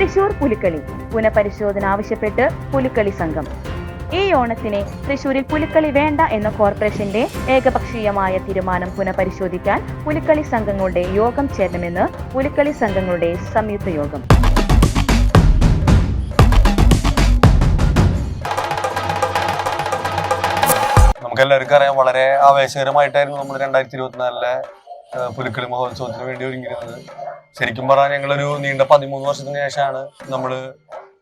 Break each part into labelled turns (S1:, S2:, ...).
S1: തൃശൂർ പുലിക്കളി. പുനഃപരിശോധന ആവശ്യപ്പെട്ട് പുലിക്കളി സംഘം. ഈ ഓണത്തിന് തൃശൂരിൽ പുലിക്കളി വേണ്ട എന്ന കോർപ്പറേഷന്റെ ഏകപക്ഷീയമായ തീരുമാനം പുനഃപരിശോധിക്കാൻ പുലിക്കളി സംഘങ്ങളുടെ യോഗം ചേരണമെന്ന് പുലിക്കളി സംഘങ്ങളുടെ സംയുക്ത യോഗം.
S2: നമുക്കെല്ലാവർക്കും അറിയാം വളരെ ആവേശകരമായിട്ടായിരുന്നു നമ്മൾ രണ്ടായിരത്തി ഇരുപത്തിനാലിലെ പുലിക്കളി മഹോത്സവത്തിന് വേണ്ടി ഒരുങ്ങിയിരുന്നത്. ശരിക്കും പറഞ്ഞാൽ ഞങ്ങളൊരു നീണ്ട പതിമൂന്ന് വർഷത്തിന് ശേഷമാണ് നമ്മൾ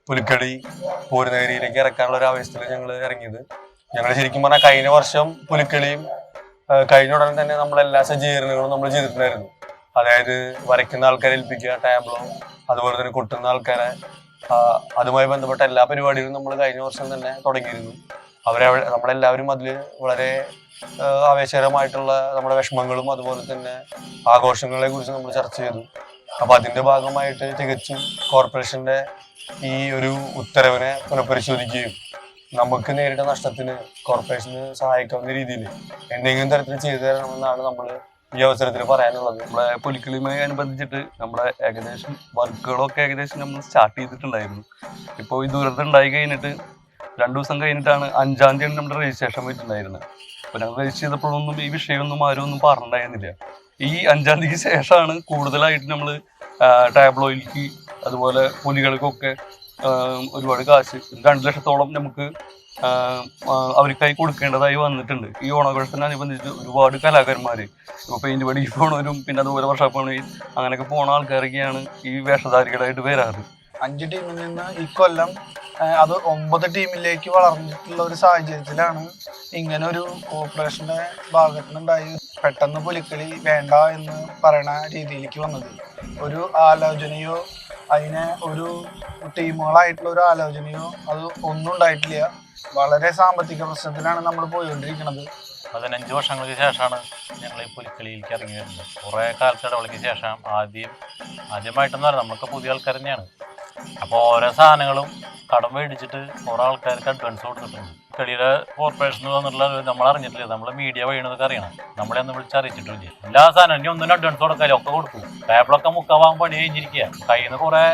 S2: പുലിക്കളി പൂരനഗരിയിലേക്ക് ഇറക്കാനുള്ള ഒരു ആവേശത്തിൽ ഞങ്ങൾ ഇറങ്ങിയത്. ഞങ്ങൾ ശരിക്കും പറഞ്ഞാൽ കഴിഞ്ഞ വർഷം പുലിക്കളിയും കഴിഞ്ഞ ഉടനെ തന്നെ നമ്മളെല്ലാ സജ്ജീകരണങ്ങളും നമ്മൾ ചെയ്തിട്ടുണ്ടായിരുന്നു. അതായത് വരയ്ക്കുന്ന ആൾക്കാരെ ഏൽപ്പിക്കുക ടാബ്ലോ അതുപോലെ തന്നെ കൊട്ടുന്ന ആൾക്കാരെ അതുമായി ബന്ധപ്പെട്ട എല്ലാ പരിപാടികളും നമ്മൾ കഴിഞ്ഞ വർഷം തന്നെ തുടങ്ങിയിരുന്നു. അവരെ നമ്മളെല്ലാവരും അതിൽ വളരെ ആവേശകരമായിട്ടുള്ള നമ്മുടെ വിഷമങ്ങളും അതുപോലെ തന്നെ ആഘോഷങ്ങളെ കുറിച്ച് നമ്മൾ ചർച്ച ചെയ്തു. അപ്പൊ അതിന്റെ ഭാഗമായിട്ട് തികച്ചും കോർപ്പറേഷന്റെ ഈ ഒരു ഉത്തരവിനെ പുനഃപരിശോധിക്കുകയും നമുക്ക് നേരിട്ട നഷ്ടത്തിന് കോർപ്പറേഷന് സഹായിക്കാവുന്ന രീതിയിൽ എന്തെങ്കിലും തരത്തിൽ ചെയ്തു തരണമെന്നാണ് നമ്മൾ ഈ അവസരത്തിൽ പറയാനുള്ളത്.
S3: നമ്മളെ പുലിക്കളിയുമായി അനുബന്ധിച്ചിട്ട് നമ്മുടെ ഏകദേശം വർക്കുകളൊക്കെ ഏകദേശം നമ്മൾ സ്റ്റാർട്ട് ചെയ്തിട്ടുണ്ടായിരുന്നു. ഇപ്പോൾ ഈ ദുരന്തം ഉണ്ടായി കഴിഞ്ഞിട്ട് രണ്ടു ദിവസം കഴിഞ്ഞിട്ടാണ് അഞ്ചാം തീയതി നമ്മുടെ രജിസ്ട്രേഷൻ വെച്ചിട്ടുണ്ടായിരുന്നത് അപ്പോൾ ഞങ്ങൾ രജിസ്റ്റർ ചെയ്തപ്പോഴൊന്നും ഈ വിഷയമൊന്നും ആരും ഒന്നും പറഞ്ഞിട്ടുണ്ടായിരുന്നില്ല. ഈ അഞ്ചാം തീയതിക്ക് ശേഷമാണ് കൂടുതലായിട്ട് നമ്മൾ ടാബ്ലോയിലേക്ക് അതുപോലെ പുലികൾക്കൊക്കെ ഒരുപാട് കാശ്. രണ്ട് ലക്ഷത്തോളം നമുക്ക് അവർക്കായി കൊടുക്കേണ്ടതായി വന്നിട്ടുണ്ട്. ഈ ഓണാഘോഷത്തിനനുബന്ധിച്ച് ഒരുപാട് കലാകാരന്മാർ ഇപ്പോൾ പെയിന്റ് പണി പോണവരും പിന്നെ അതുപോലെ വർഷം പണി അങ്ങനെയൊക്കെ പോണ ആൾക്കാരൊക്കെയാണ് ഈ വേഷധാരികളായിട്ട് വരാറ്.
S4: അഞ്ച് ടീമിൽ നിന്ന് ഈ കൊല്ലം അത് ഒമ്പത് ടീമിലേക്ക് വളർന്നിട്ടുള്ള ഒരു സാഹചര്യത്തിലാണ് ഇങ്ങനെ ഒരു കോർപ്പറേഷന്റെ ഭാഗത്തു നിന്നുണ്ടായി പെട്ടെന്ന് പുലിക്കളി വേണ്ട എന്ന് പറയണ രീതിയിലേക്ക് വന്നത്. ഒരു ആലോചനയോ അതിനെ ഒരു ടീമുകളായിട്ടുള്ള ഒരു ആലോചനയോ അത് ഒന്നും ഉണ്ടായിട്ടില്ല. വളരെ സാമ്പത്തിക പ്രശ്നത്തിലാണ് നമ്മൾ പോയിക്കൊണ്ടിരിക്കുന്നത്.
S5: പതിനഞ്ച് വർഷങ്ങൾക്ക് ശേഷമാണ് ഞങ്ങൾ ഈ പുലിക്കളിയിലേക്ക് ഇറങ്ങി വരുന്നത്. കുറേ കാലത്തെ ഇടവേളയ്ക്ക് ശേഷം ആദ്യം ആദ്യമായിട്ടെന്ന് പറഞ്ഞാൽ നമ്മളൊക്കെ പുതിയ ആൾക്കാർ തന്നെയാണ്. അപ്പോൾ ഓരോ സാധനങ്ങളും കടം മേടിച്ചിട്ട് കുറേ ആൾക്കാർക്ക് അഡ്വാൻസ് കൊടുത്തിട്ടുണ്ട്. കളിയുടെ കോർപ്പറേഷൻ വന്നിട്ടുള്ള നമ്മൾ അറിഞ്ഞിട്ടില്ല. നമ്മൾ മീഡിയ വഴിയണതൊക്കെ അറിയണം. നമ്മളെ ഒന്നും വിളിച്ച് അറിയിച്ചിട്ടില്ല എല്ലാ സാധനം ഇനി ഒന്നിനും അഡ്വാൻസ് കൊടുക്കാലും ഒക്കെ കൊടുക്കും. ടേബിളൊക്കെ മുക്കാവാൻ പണി കഴിഞ്ഞിരിക്കുക. കയ്യിൽ നിന്ന് കുറേ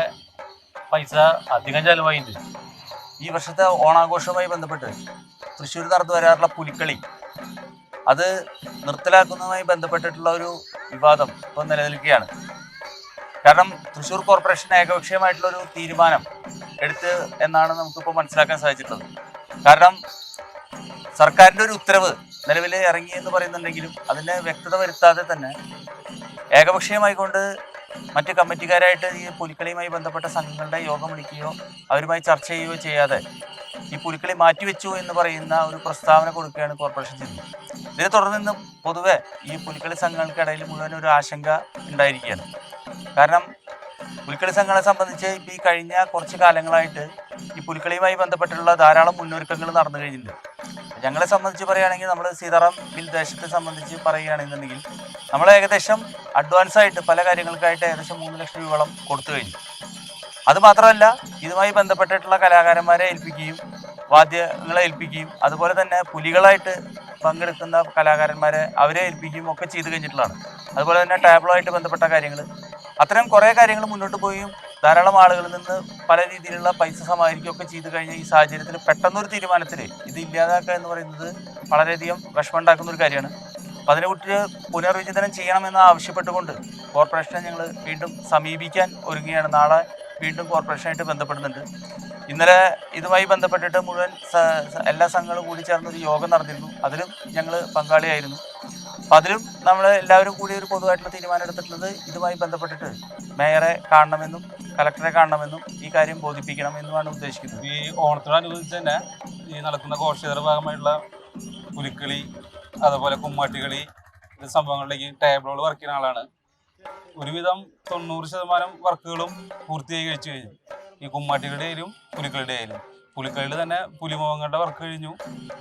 S5: പൈസ അധികം ചിലവായിട്ടുണ്ട്
S6: ഈ വർഷത്തെ ഓണാഘോഷവുമായി ബന്ധപ്പെട്ട് തൃശ്ശൂർ നടന്നു വരാറുള്ള പുലിക്കളി. അത് നിർത്തലാക്കുന്നതുമായി ബന്ധപ്പെട്ടിട്ടുള്ള ഒരു വിവാദം ഇപ്പോൾ നിലനിൽക്കുകയാണ്. കാരണം തൃശ്ശൂർ കോർപ്പറേഷൻ ഏകപക്ഷീയമായിട്ടുള്ള ഒരു തീരുമാനം എടുത്ത് എന്നാണ് നമുക്കിപ്പോൾ മനസ്സിലാക്കാൻ സാധിച്ചിട്ടുള്ളത്. കാരണം സർക്കാരിന്റെ ഒരു ഉത്തരവ് നിലവിൽ ഇറങ്ങി എന്ന് പറയുന്നുണ്ടെങ്കിലും അതിന് വ്യക്തത വരുത്താതെ തന്നെ ഏകപക്ഷീയമായി കൊണ്ട് മറ്റ് കമ്മിറ്റിക്കാരായിട്ട് ഈ പുലിക്കളിയുമായി ബന്ധപ്പെട്ട സംഘങ്ങളുടെ യോഗം വിളിക്കുകയോ അവരുമായി ചർച്ച ചെയ്യുകയോ ചെയ്യാതെ ഈ പുലിക്കളി മാറ്റിവെച്ചു എന്ന് പറയുന്ന ഒരു പ്രസ്താവന കൊടുക്കുകയാണ് കോർപ്പറേഷൻ ചെയ്തത്. ഇതിനെ തുടർന്ന് പൊതുവെ ഈ പുലിക്കളി സംഘങ്ങൾക്കിടയിൽ മുഴുവൻ ഒരു ആശങ്ക ഉണ്ടായിരിക്കുകയാണ്. കാരണം പുലിക്കളി സംഘങ്ങളെ സംബന്ധിച്ച് ഇപ്പം ഈ കഴിഞ്ഞ കുറച്ച് കാലങ്ങളായിട്ട് ഈ പുലിക്കളിയുമായി ബന്ധപ്പെട്ടുള്ള ധാരാളം മുന്നൊരുക്കങ്ങൾ നടന്നു കഴിഞ്ഞിട്ടുണ്ട്. ഞങ്ങളെ സംബന്ധിച്ച് പറയുകയാണെങ്കിൽ നമ്മൾ സീതാറാം ബിൽ ദേശത്തെ സംബന്ധിച്ച് പറയുകയാണെന്നുണ്ടെങ്കിൽ നമ്മൾ ഏകദേശം അഡ്വാൻസ് ആയിട്ട് പല കാര്യങ്ങൾക്കായിട്ട് ഏകദേശം മൂന്ന് ലക്ഷം രൂപയോളം കൊടുത്തു കഴിഞ്ഞു. അതുമാത്രമല്ല ഇതുമായി ബന്ധപ്പെട്ടിട്ടുള്ള കലാകാരന്മാരെ ഏൽപ്പിക്കുകയും വാദ്യങ്ങളെ ഏൽപ്പിക്കുകയും അതുപോലെ തന്നെ പുലികളായിട്ട് പങ്കെടുക്കുന്ന കലാകാരന്മാരെ അവരെ ഏൽപ്പിക്കുകയും ഒക്കെ ചെയ്തു കഴിഞ്ഞിട്ടുള്ളതാണ്. അതുപോലെ തന്നെ ടാബ്ലോ ആയിട്ട് ബന്ധപ്പെട്ട കാര്യങ്ങൾ അത്തരം കുറേ കാര്യങ്ങൾ മുന്നോട്ട് പോയും. ധാരാളം ആളുകളിൽ നിന്ന് പല രീതിയിലുള്ള പൈസ സമാഹരിക്കുകയൊക്കെ ചെയ്തു കഴിഞ്ഞ ഈ സാഹചര്യത്തിൽ പെട്ടെന്നൊരു തീരുമാനത്തിൽ ഇത് ഇല്ലാതാക്കുക എന്ന് പറയുന്നത് വളരെയധികം വിഷമമുണ്ടാക്കുന്ന ഒരു കാര്യമാണ്. അപ്പം അതിനെക്കുറിച്ച് പുനർവിചിന്തനം ചെയ്യണമെന്ന് ആവശ്യപ്പെട്ടുകൊണ്ട് കോർപ്പറേഷനെ ഞങ്ങൾ വീണ്ടും സമീപിക്കാൻ ഒരുങ്ങുകയാണ്. നാളെ വീണ്ടും കോർപ്പറേഷനായിട്ട് ബന്ധപ്പെടുന്നുണ്ട്. ഇന്നലെ ഇതുമായി ബന്ധപ്പെട്ടിട്ട് മുഴുവൻ എല്ലാ സംഘങ്ങളും കൂടി ചേർന്നൊരു യോഗം നടന്നിരുന്നു. അതിലും ഞങ്ങൾ പങ്കാളിയായിരുന്നു. അപ്പം അതിലും നമ്മൾ എല്ലാവരും കൂടി ഒരു പൊതുവായിട്ടുള്ള തീരുമാനം എടുത്തിട്ടുള്ളത് ഇതുമായി ബന്ധപ്പെട്ടിട്ട് മേയറെ കാണണമെന്നും കളക്ടറെ കാണണമെന്നും ഈ കാര്യം ബോധിപ്പിക്കണമെന്നുമാണ് ഉദ്ദേശിക്കുന്നത്.
S3: ഈ ഓണത്തിനോടനുബന്ധിച്ച് തന്നെ ഈ നടക്കുന്ന ഘോഷയുടെ ഭാഗമായിട്ടുള്ള പുലിക്കളി അതുപോലെ കുമ്മാട്ടികളി ഇത് സംഭവങ്ങളിലേക്ക് ടേബിളുകൾ വർക്ക് ചെയ്യുന്ന ആളാണ്. ഒരുവിധം തൊണ്ണൂറ് ശതമാനം വർക്കുകളും പൂർത്തിയായി കഴിച്ചു കഴിഞ്ഞു. ഈ കുമ്മാട്ടികളുടെ ആയാലും പുലിക്കളുടെ ആയാലും. പുലിക്കളിയിൽ തന്നെ പുലിമുഖങ്ങളുടെ വർക്ക് കഴിഞ്ഞു.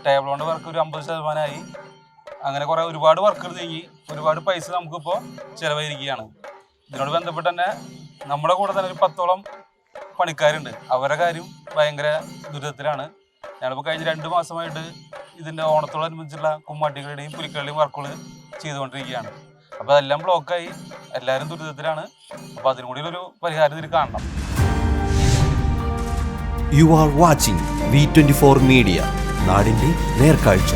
S3: ടേബിളുകളുടെ വർക്ക് ഒരു അമ്പത് ശതമാനമായി. അങ്ങനെ കുറെ ഒരുപാട് വർക്കുകൾ നീങ്ങി ഒരുപാട് പൈസ നമുക്കിപ്പോൾ ചിലവായിരിക്കുകയാണ് ഇതിനോട് ബന്ധപ്പെട്ട് തന്നെ നമ്മുടെ കൂടെ തന്നെ ഒരു പത്തോളം പണിക്കാരുണ്ട്. അവരുടെ കാര്യം ഭയങ്കര ദുരിതത്തിലാണ്. ഞങ്ങളിപ്പോൾ കഴിഞ്ഞ രണ്ട് മാസമായിട്ട് ഇതിന്റെ ഓണത്തോടനുബന്ധിച്ചുള്ള കുമ്മാട്ടികളുടെയും പുലിക്കളുടെയും വർക്കുകൾ ചെയ്തുകൊണ്ടിരിക്കുകയാണ്. അപ്പോൾ അതെല്ലാം ബ്ലോക്കായി എല്ലാവരും ദുരിതത്തിലാണ്. അപ്പോൾ അതിനും കൂടി ഒരു പരിഹാരം ഇതിൽ കാണണം.
S7: You are watching V twenty four media നാടിന്റെ നേർക്കാഴ്ച.